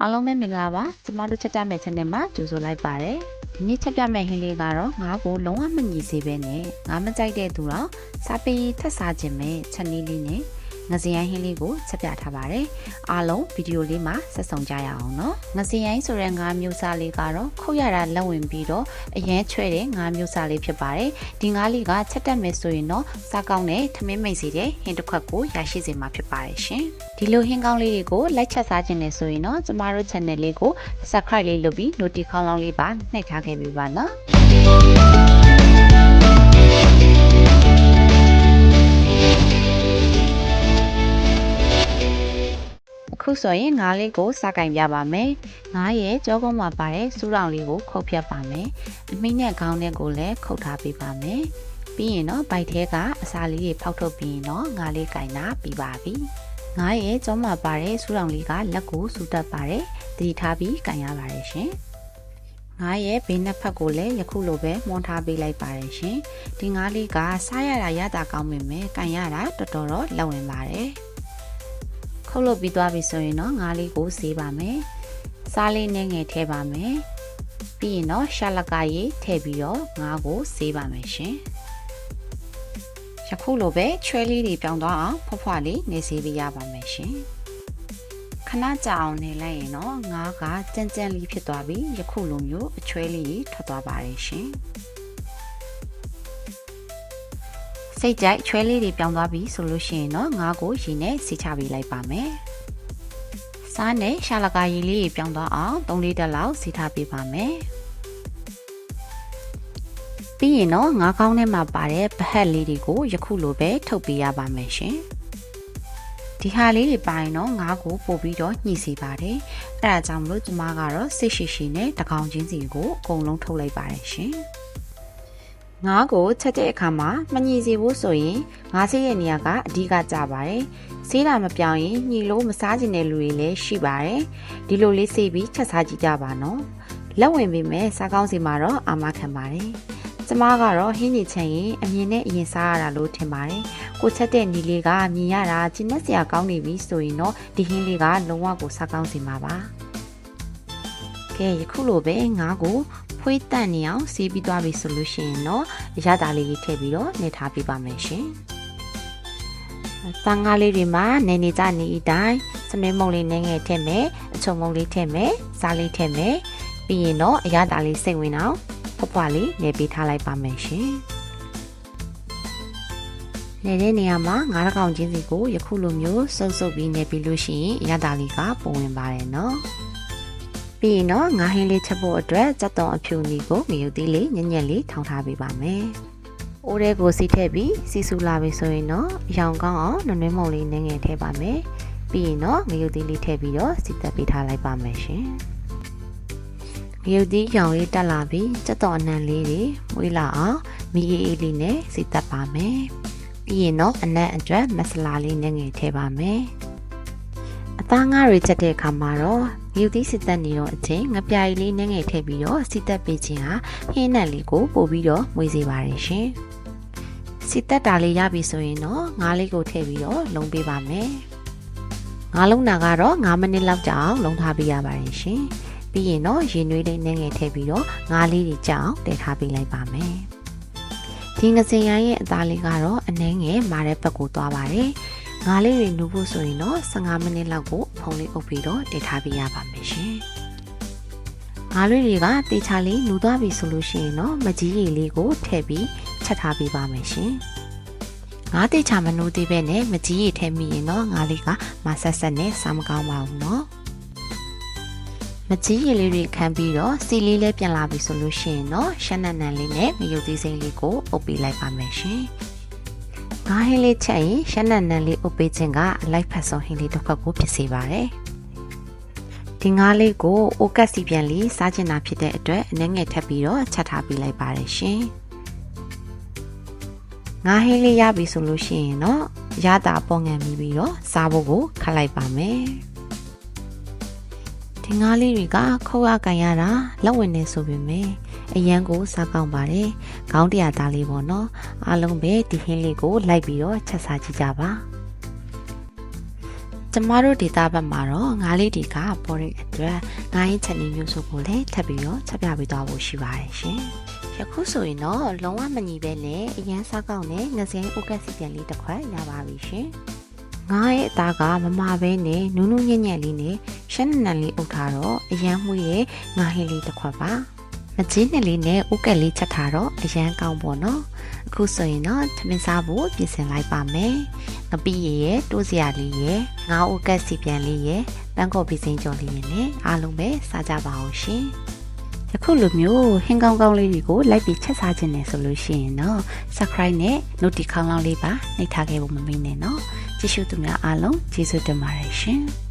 အားလုံးပဲမင်္ဂလာပါကျမတို့ချက်ကြမဲ့ channel မှာကြိုဆိုလိုက်ပါတယ်ဒီနေ့ချက်ပြမဲ့ဟင်းလေးကတော့ငါးကိုလုံးဝမညီစေပဲနဲ့ငါမကြိုက်တဲ့သူတော့စားပေးထက်စားခြင်းပဲချက်နည်းလေးနဲ့ ငစရိုင်းဟင်းလေးကိုချက်ပြထားပါတယ်အားလုံးဗီဒီယိုလေးမှာဆက်ဆုံကြရအောင်နော်ငစရိုင်းဆိုတဲ့ငါးမျိုးစားလေးကတော့ခုတ်ရတာလက်ဝင်ပြီးတော့အရန်ချွဲတဲ့ငါးမျိုးစားလေးဖြစ်ပါတယ်ဒီငါးလေးကချက်တက်မယ်ဆိုရင်တော့စားကောင်းတဲ့ထမင်းမိတ်စီတဲ့ဟင်းတစ်ခွက်ကိုရရှိစေမှာဖြစ်ပါတယ်ရှင်ဒီလိုဟင်းကောင်းလေးတွေကိုလိုက်ချက်စားခြင်းနဲ့ဆိုရင်တော့ကျမတို့ channel လေးကို subscribe လေးလုပ်ပြီး notification ခေါင်းလောင်းလေးပါနှိပ်ထားခဲ့ပြီပါနော် ခုဆိုရင်ငါးလေးကိုစကင်ပြပါမယ်။ငါးရဲ့ကြောကုန်းမှာပါတဲ့စူးတောင်လေးကိုခုတ်ဖြတ်ပါမယ်။အမိနဲ့ခေါင်းနဲ့ကိုလည်းခုတ်ထားပေးပါမယ်။ပြီးရင်တော့ဗိုက်ထဲကအစာလေးတွေဖောက်ထုတ်ပြီးရင်တော့ငါးလေးကင်တာပြီးပါပြီ။ငါးရဲ့ကြောမှာပါတဲ့စူးတောင်လေးကလက်ကိုစူတတ်ပါတယ်။တတိထားပြီးကင်ရပါတယ်ရှင်။ငါးရဲ့ဘေးနှစ်ဖက်ကိုလည်းယခုလိုပဲမွန်ထားပေးလိုက်ပါတယ်ရှင်။ဒီငါးလေးကစားရတာရတာကောင်းပေမဲ့ကင်ရတာတော်တော်တော့လက်ဝင်ပါတယ်။ ခုတ်လုပ်ပြီးသွားပြီဆိုရင်တော့ငါးလေးကိုဆေးပါမယ်။စားလေးနဲ့ငယ်ထည့်ပါမယ်။ပြီးရင်တော့ရှာလကရေးထည့်ပြီးတော့ငါးကိုဆေးပါမယ်ရှင်။ယခုလိုပဲချွဲလေးတွေပြောင်းသွားအောင်ဖွားဖွားလေးနေဆေးပေးရပါမယ်ရှင်။ခဏကြာအောင်နေလိုက်ရင်တော့ငါးကကြမ်းကြမ်းလေးဖြစ်သွားပြီးယခုလိုမျိုးအချွဲလေးထွက်သွားပါတယ်ရှင်။ စိတ်ကြိုက်ချွဲလေးတွေပြောင်းသွားပြီဆိုလို့ရှိရင်တော့ငါးကိုရေနဲ့စီချပေးလိုက်ပါမယ်။စားနဲ့ရှာလကာရည်လေးတွေပြောင်းသွားအောင်3လတက်လောက်စီထားပေးပါမယ်။ပြီးရင်တော့ငါးကောင်းထဲမှာပါတဲ့ဗဟက်လေးတွေကိုယခုလိုပဲထုတ်ပေးရပါမယ်ရှင်။ဒီဟာလေးတွေပါရင်တော့ငါးကိုပို့ပြီးတော့ညှိစေပါတယ်။အဲဒါကြောင့်မလို့ကျမကတော့စစ်ရှိရှိနဲ့တကောင်ချင်းစီကိုအကုန်လုံးထုတ်လိုက်ပါတယ်ရှင်။ ငါးကိုချက်တဲ့အခါမှာမညှိစေဖို့ဆိုရင်ငါးဆေးရဲ့နေရာကအဓိကကြပါတယ်။ဆေးတာမပြောင်းရင်ညှိလို့မစားကျင်တဲ့လူတွေလည်းရှိပါတယ်။ဒီလိုလေးဆေးပြီးချက်စားကြည့်ကြပါနော်။လက်ဝင်ပေးမယ်စားကောင်းစီမှာတော့အာမခံပါတယ်။ကျမကတော့ဟင်းညစ်ချင်ရင်အမြင်နဲ့အရင်စားရတာလို့ထင်ပါတယ်။ကိုချက်တဲ့ညီလေးကမြင်ရတာကျဉ်းစရာကောင်းနေပြီဆိုရင်တော့ဒီဟင်းလေးကလုံးဝကိုစားကောင်းစီမှာပါ။ကဲယခုလိုပဲငါးကို ဖွေးတန့်နေအောင်စီးပြီးသွားပြီဆိုလို့ရှိရင်တော့ရတာလေးကြီးထည့်ပြီးတော့နေထားပြပါမယ်ရှင်။တန်ငါးလေးတွေမှာနေနေကြနေအတိုင်းစမင်းမုံလေးနဲ့ငယ်ထည့်မယ်အချုံမုံလေးထည့်မယ်စားလေးထည့်မယ်ပြီးရင်တော့အရတာလေးစိတ်ဝင်အောင်ဖွားဖွားလေးနေပေးထားလိုက်ပါမယ်ရှင်။နေတဲ့နေရာမှာငါးကောင်ချင်းစီကိုယခုလိုမျိုးစုပ်စုပ်ပြီးနေပြီးလို့ရှိရင်အရတာလေးကပုံဝင်ပါတယ်နော်။ ပြီးရင်တော့ငါးဟင်းလေးချက်ဖို့အတွက်စက်သွန်အဖြူနီကိုငရုတ်သီးလေးညံ့ညံ့လေးထောင်ထားပေးပါမယ်။အိုးထဲကိုစီထည့်ပြီးစီဆူလာပြီဆိုရင်တော့ရောင်ကောင်းအောင်နွေးမုံလေးနည်းငယ်ထည့်ပါမယ်။ပြီးရင်တော့ငရုတ်သီးလေးထည့်ပြီးတော့စီတက်ပေးထားလိုက်ပါမယ်ရှင်။ငရုတ်သီးရောင်လေးတက်လာပြီးစက်သွန်အနံလေးတွေမွေးလာအောင်မီးအေးအေးလေးနဲ့စီတက်ပါမယ်။ပြီးရင်တော့အနံ့အတွက်မဆလာလေးနည်းငယ်ထည့်ပါမယ်။အ သားငါးတွေချက်တဲ့အခါမှာတော့မြူသီးစစ်သက်နေတော့အချင်းငပြားကြီးလေးနှဲငယ်ထည့်ပြီးတော့စစ်သက်ပေးခြင်းဟာဟင်းနံလေးကိုပို့ပြီးတော့မွေးစေပါတယ်ရှင်စစ်သက်တာလေးရပြီဆိုရင်တော့ငါးလေးကိုထည့်ပြီးတော့လုံပေးပါမယ်ငါးလုံးနာကတော့9မိနစ်လောက်ကြာအောင်လုံထားပေးရပါတယ်ရှင်ပြီးရင်တော့ရေနွေးလေးနှဲငယ်ထည့်ပြီးတော့ငါးလေးတွေကြာအောင်တည်ထားပေးလိုက်ပါမယ်ဒီငစင်ရိုင်းရဲ့အသားလေးကတော့အနှဲငယ်မာတဲ့ဘက်ကိုသွားပါတယ် ငါးလေးတွေနူဖို့ဆိုရင်တော့15မိနစ်လောက်ကိုဖုံးလေးအုပ်ပြီးတော့တည်ထားပေးရပါမယ်ရှင်။ငါးလေးတွေကတေချာလေးနူသွားပြီဆိုလို့ရှိရင်တော့မကြီးရည်လေးကိုထည့်ပြီးချက်ထားပေးပါမယ်ရှင်။ငါးတေချာမနူသေးပဲနဲ့မကြီးရည်ထည့်မိရင်တော့ငါးလေးကမဆက်ဆက်နဲ့စားမကောင်းပါဘူးနော်။မကြီးရည်လေးတွေခံပြီးတော့စီလေးလေးပြန်လာပြီဆိုလို့ရှိရင်တော့ရှမ်းနံနံလေးနဲ့ငရုတ်သီးစိမ့်လေးကိုအုပ်ပေးလိုက်ပါမယ်ရှင်။ ငါးဟင်းလေးချက်ရင်ရှမ်းနံနံလေးအုပ်ပေးခြင်းကအလိုက်ဖတ်ဆုံးဟင်းလေးတစ်ခွက်ကိုဖြစ်စေပါတယ်။ဒီငါးလေးကိုအိုကတ်စီပြန်လေးစားကျင်တာဖြစ်တဲ့အတွက်အနှဲငယ်ထပ်ပြီးတော့ချက်ထားပေးလိုက်ပါတယ်ရှင်။ငါးဟင်းလေးရပြီဆိုလို့ရှိရင်တော့ရတာပေါ်ငံပြီးပြီးတော့စားဖို့ကိုခတ်လိုက်ပါမယ်။ဒီငါးလေးတွေကခုတ်ရကန်ရတာလက်ဝင်နေဆိုပေမဲ့ အရန်ကိုစားကောင်းပါတယ်။ခေါင်းတရာသားလေးပေါ့နော်။အားလုံးပဲဒီဟင်းလေးကိုလိုက်ပြီးတော့ချက်စားကြည့်ကြပါ။ကြကျမတို့ဒေတာဘက်မှာတော့ငါးလေးတွေကပေါ်တဲ့အတွက်ငါးရင်ချက်နေမျိုးစုကိုလည်းထပ်ပြီးတော့ချက်ပြပေးသွားဖို့ရှိပါတယ်ရှင်ယခုဆိုရင်တော့လုံးဝမညီပဲနဲ့အရန်စားကောက်နဲ့ငစင်းဥကက်စီပြန်လေးတစ်ခွက်ရပါပြီရှင်ငါးရဲ့အသားကမမပဲနဲ့နူးနူးညံ့ညံ့လေးနဲ့ရှမ်းနံနံလေးအုပ်ထားတော့အရန်မှုရဲ့ငါးဟင်းလေးတစ်ခွက်ပါ ငကြီးနှစ်လေးနဲ့ဥကက်လေးချက်ထားတော့အရန်ကောင်းပေါ့နော်အခုဆိုရင်တော့ထမင်းစားဖို့ပြင်ဆင်လိုက်ပါမယ်ငပိရရဲ့တိုးစရာလေးရဲ့ငါးဥကက်စီပြန်လေးရဲ့တန်းကော်ပီစိမ်းကြော်လေးရဲ့နဲ့အားလုံးပဲစားကြပါအောင်ရှင်အခုလိုမျိုးဟင်းကောင်းကောင်းလေးတွေကိုလိုက်ပြီးချက်စားခြင်းနဲ့ဆိုလို့ရှိရင်တော့ subscribe နဲ့ notification လေးပါနှိပ်ထားခဲ့ဖို့မမေ့နဲ့နော်ကြည့်ရှုသူများအားလုံးကျေးဇူးတင်ပါတယ်ရှင်